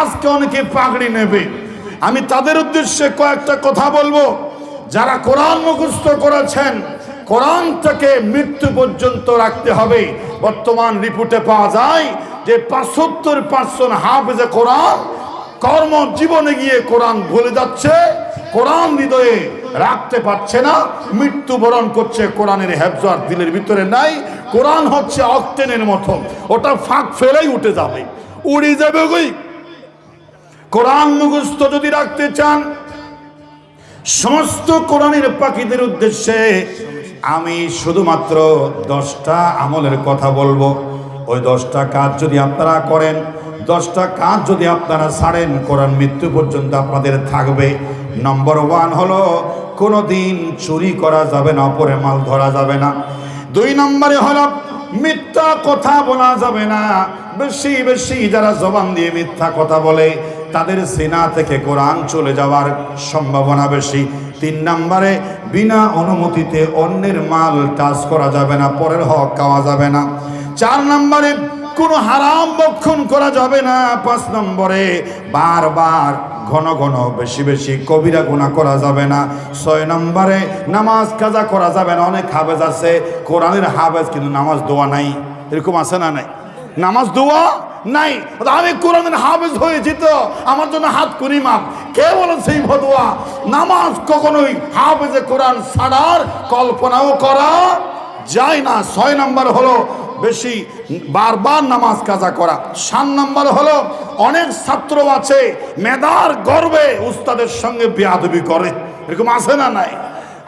আজকে অনেকে পাগড়ি নেবে। আমি তাদের উদ্দেশ্যে কয়েকটা কথা বলব। যারা কোরআন মুখস্থ করেছেন, কোরআনটাকে মৃত্যু পর্যন্ত রাখতে হবে। বর্তমান রিপোর্টে পাওয়া যায় যে পাঁচাত্তর পার্সেন্ট হাফেজে কোরআন কর্ম জীবনে গিয়ে কোরআন ভুলে যাচ্ছে, কোরআন হৃদয়ে রাখতে পারছে না, মৃত্যুবরণ করছে কোরআনের হেফজার দিলের ভিতরে নাই। কোরআন হচ্ছে অক্টেনের মতো ওটা ফাঁক ফেলেই উঠে যাবে। উড়ে যাবে ওই কোরআন মুখস্থ যদি রাখতে চান, সমস্ত কোরআনের পাখিদের উদ্দেশ্যে আমি শুধুমাত্র দশটা আমলের কথা বলব। ওই দশটা কাজ যদি আপনারা করেন, দশটা কাজ যদি আপনারা ছাড়েন কোরআন মৃত্যু পর্যন্ত আপনাদের থাকবে। নম্বর ওয়ান হলো কোনো দিন চুরি করা যাবে না অপরে মাল ধরা যাবে না। দুই নম্বরে হলো, মিথ্যা কথা বলা যাবে না। বেশি বেশি যারা জবান দিয়ে মিথ্যা কথা বলে তাদের সেনা থেকে কোরআন চলে যাওয়ার সম্ভাবনা বেশি। তিন নম্বরে, বিনা অনুমতিতে অন্যের মাল টাচ করা যাবে না, পরের হক খাওয়া যাবে না। চার নম্বরে, কোনো হারাম বক্ষণ করা যাবে না। পাঁচ নম্বরে, বারবার ঘন ঘন বেশি বেশি কবিরা গুণা করা যাবে না। ছয় নম্বরে, নামাজ কাজা করা যাবে না। অনেক হাবেজ আছে, কোরআনের হাবেজ কিন্তু নামাজ দোয়া নাই। এরকম আছে না নাই? নামাজ দোয়া নাই আমি কোরআনের হাফেজ হয়েছি তো আমার জন্য হাত করি মাপ কে বলেন সেই ভদুয়া নামাজ কখনোই হাফেজে কোরআন ছাড়ার কল্পনাও করা যায় না। ছয় নম্বর হলো বেশি বারবার নামাজ কাজা করা। সাত নম্বর হলো অনেক ছাত্র আছে, মেধার গর্বে উস্তাদের সঙ্গে বেয়াদবি করে। এরকম আছে না নাই?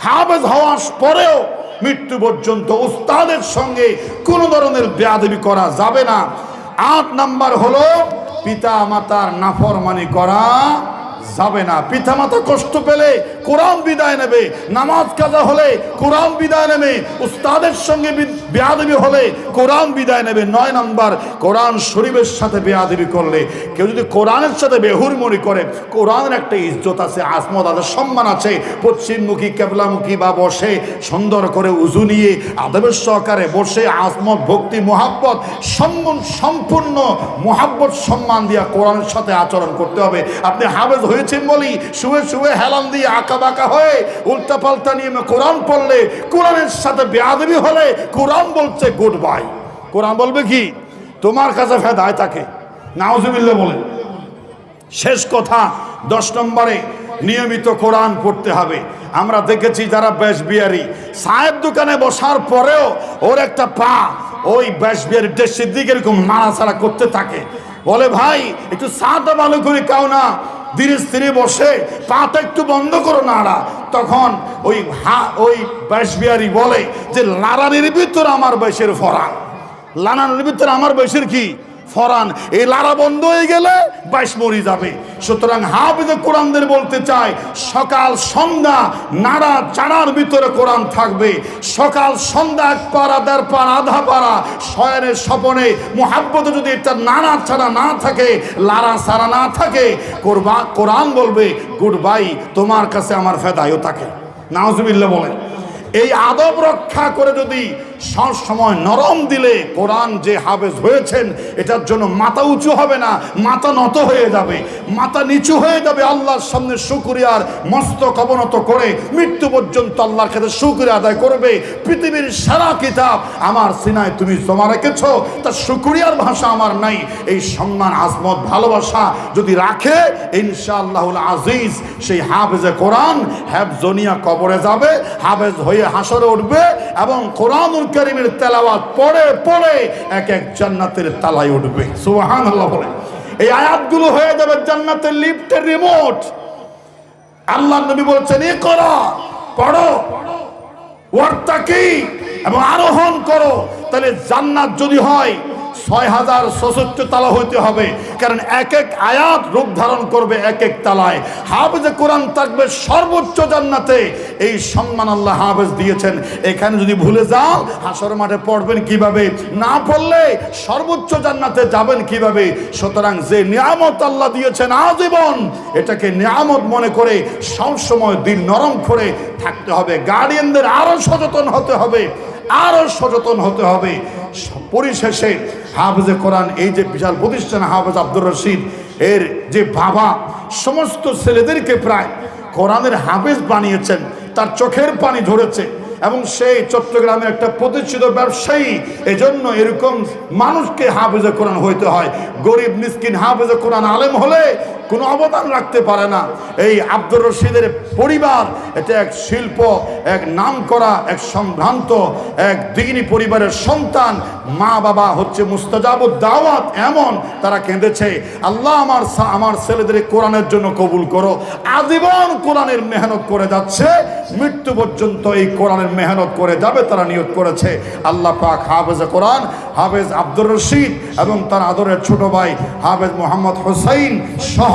হাফেজ হওয়ার পরেও মৃত্যু পর্যন্ত উস্তাদের সঙ্গে কোনো ধরনের বেয়াদবি করা যাবে না। আট নাম্বার হলো পিতা মাতার নাফরমানি করা যাবে না। পিতা মাতা কষ্ট পেলে কোরআন বিদায় নেবে। নামাজ কাজা হলে কোরআন বিদায় নেবে। উস্তাদের সঙ্গে বেয়াদবি হলে কোরআন বিদায় নেবে। নয় নাম্বার, কোরআন শরীফের সাথে বেয়াদবি করলে, কেউ যদি কোরআনের সাথে বেহুরমণি করে, কোরআনের একটা ইজ্জত আছে, আসমত আছে, সম্মান আছে। পশ্চিমমুখী, কেবলামুখী বা বসে, সুন্দর করে উজু নিয়ে, আদবের সহকারে বসে, আসমত, ভক্তি, মোহাব্বত সম্মান সম্পূর্ণ মোহাব্বত, সম্মান দিয়া কোরআনের সাথে আচরণ করতে হবে। আপনি হাবেজ হয়েছেন বলি, শুয়ে শুয়ে হেলান দিয়ে আঁকা বাঁকা হয়ে কোরআন পড়লে কোরআনের সাথে হলে কোরআন বলছে গুড বাই কোরআন বলবে কি? তোমার কাছে ফেদায় নাওজুবিল্লা বলে শেষ কথা, দশ নম্বরে নিয়মিত কোরআন পড়তে হবে। আমরা দেখেছি যারা বেশ বিয়ারি, সাহেব দোকানে বসার পরেও ওর একটা পা ওই বেশ বিয়ারি দেশের দিকে এরকম নাড়াচাড়া করতে থাকে। বলে, ভাই, একটু সাটা ভালো করে কাও না। ধীরে স্থিরে বসে, পাটা একটু বন্ধ করো নাড়া। তখন ওই হা, ওই বেশ বলে যে, লারানির ভিতর আমার বয়সের ফরান লানানির ভিতরে আমার বয়সের কি? ফরান, এই লারা বন্ধ হয়ে গেলে বাইশ মরি যাবে। সুতরাং হাফিজে কোরআনদের বলতে চাই সকাল সন্ধ্যা, নাড়া চাড়ার ভিতরে কোরআন থাকবে। সকাল সন্ধ্যা এক পাড়া, দেড় পাড়া, আধা পাড়া শয়নের স্বপনে, মোহাব্বতে যদি এটা নাড়া ছাড়া না থাকে, লারা ছাড়া না থাকে, কোরবা, কোরআন বলবে, গুড বাই, তোমার কাছে আমার ফেদায়ও থাকে। নাওজবিল্লা বলেন। এই আদব রক্ষা করে যদি সব সময় নরম দিলে কোরআন যে হাফেজ হয়েছেন, এটার জন্য মাথা উঁচু হবে না, মাথা নত হয়ে যাবে। মাথা নিচু হয়ে যাবে আল্লাহর সামনে শুকুরিয়ার মস্তক অবনত করে মৃত্যু পর্যন্ত আল্লাহর কাছে শুকুরিয়া আদায় করবে। পৃথিবীর সারা কিতাব আমার সিনায় তুমি জমা রেখেছ তার শুকুরিয়ার ভাষা আমার নাই। এই সম্মান আজমত ভালোবাসা যদি রাখে, ইনশাআল্লাহুল আজিজ, সেই হাফেজে কোরআন হ্যাফজনিয়া কবরে যাবে, হাফেজ হয়ে হাসরে উঠবে এবং কোরআনুল করিমের তেলাওয়াত পড়ে পড়ে এক এক জান্নাতের তালায় উঠবে। সুবহান আল্লাহ বলে। এই আয়াতগুলো হয়ে যাবে জান্নাতের লিফটের রিমোট। আল্লাহ নবী বলছেন, এ করো, পড়ো। ওয়ার্তাকি এবং আরোহণ করো। তাহলে জান্নাত যদি হয় ছয় হাজার ছষট্টি তালা হইতে হবে। কারণ এক এক আয়াত রূপ ধারণ করবে এক এক তালায়। হাফেজে কোরআন থাকবে সর্বোচ্চ জান্নাতে। এই সম্মান আল্লাহ হাফেজ দিয়েছেন। এখানে যদি ভুলে যাও হাসর মাঠে পড়বেন কীভাবে? না পড়লে সর্বোচ্চ জান্নাতে যাবেন কীভাবে? সুতরাং যে নিয়ামত আল্লাহ দিয়েছেন আজীবন, এটাকে নিয়ামত মনে করে সবসময় দিল নরম করে থাকতে হবে। গার্ডিয়ানদের আরও সচেতন হতে হবে। আরও সচেতন হতে হবে। পরিশেষে হাফজে কোরআন, এই যে বিশাল প্রতিষ্ঠান হাফেজ আব্দুর রশিদ, এর যে বাবা, সমস্ত ছেলেদেরকে প্রায় কোরআনের হাফেজ বানিয়েছেন, তার চোখের পানি ধরেছে এবং সেই চট্টগ্রামের একটা প্রতিষ্ঠিত ব্যবসায়ী, এজন্য এরকম মানুষকে হাফেজে কোরআন হইতে হয়। গরিব, মিসকিন হাফেজে কোরআন আলেম হলে কোনো অবদান রাখতে পারে না। এই আব্দুর রশিদের পরিবার, এটা এক শিল্প, এক নাম করা এক সম্ভ্রান্ত, এক দিনী পরিবারের সন্তান। মা বাবা হচ্ছে মুস্তাজাবুদ দাওয়াত এমন তারা কেঁদেছে। আল্লাহ আমার আমার ছেলেদের কোরআনের জন্য কবুল করো। আজীবন কোরআনের মেহনত করে যাচ্ছে। মৃত্যু পর্যন্ত এই কোরআনের মেহনত করে যাবে, তারা নিয়োগ করেছে। আল্লাহ পাক হাফেজ কোরআন, হাফেজ আব্দুর রশিদ এবং তার আদরের ছোট ভাই হাফেজ মোহাম্মদ হোসাইন সহ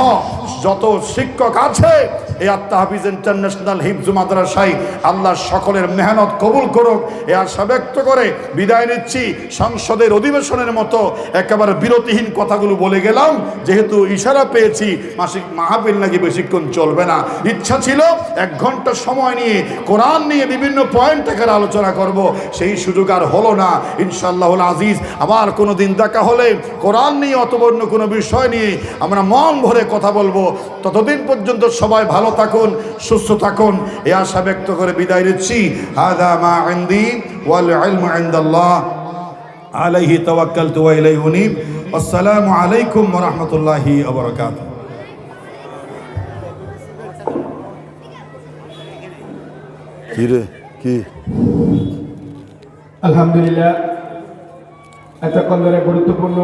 যত শিক্ষক আছে এই আত্মা হাফিজ ইন্টারন্যাশনাল হিফজু মাদ্রাসায় আল্লাহ সকলের মেহনত কবুল করুক। এ আশা ব্যক্ত করে বিদায় নিচ্ছি। সংসদের অধিবেশনের মতো একেবারে বিরতিহীন কথাগুলো বলে গেলাম। যেহেতু ইশারা পেয়েছি, মাসিক মাহাবিল নাকি বেশিক্ষণ চলবে না। ইচ্ছা ছিল এক ঘণ্টা সময় নিয়ে কোরআন নিয়ে বিভিন্ন পয়েন্ট আলোচনা করব, সেই সুযোগ আর হলো না। ইনশাআল্লাহুল আজিজ, আবার কোনো দিন দেখা হলে, কোরআন নিয়ে অতবর্ণ কোনো বিষয় নিয়ে আমরা মন ভরে কথা বলব। ততদিন পর্যন্ত সবাই ভালো থাকুন, সুস্থ থাকুন। এ আশা ব্যক্ত করে বিদায় নিচ্ছি। মা ওয়াল আলাইহি তাওয়াক্কালতু ওয়া ইলাইহি উনীব। আসসালামু আলাইকুম ওয়া রাহমাতুল্লাহি ওয়া কি? আলহামদুলিল্লাহ। এতক্ষণ ধরে গুরুত্বপূর্ণ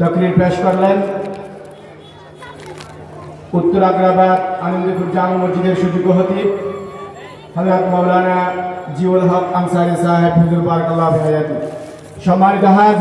তকরির পেশ করলেন। উত্তর আগ্রাবাদ আনন্দপুর জামা মসজিদের সুযোগ্য হতি হজরত মৌলানা জিউল হক আনসারি সাহেব, হুজুর বারকাল্লাহ সম্মানিত হাজির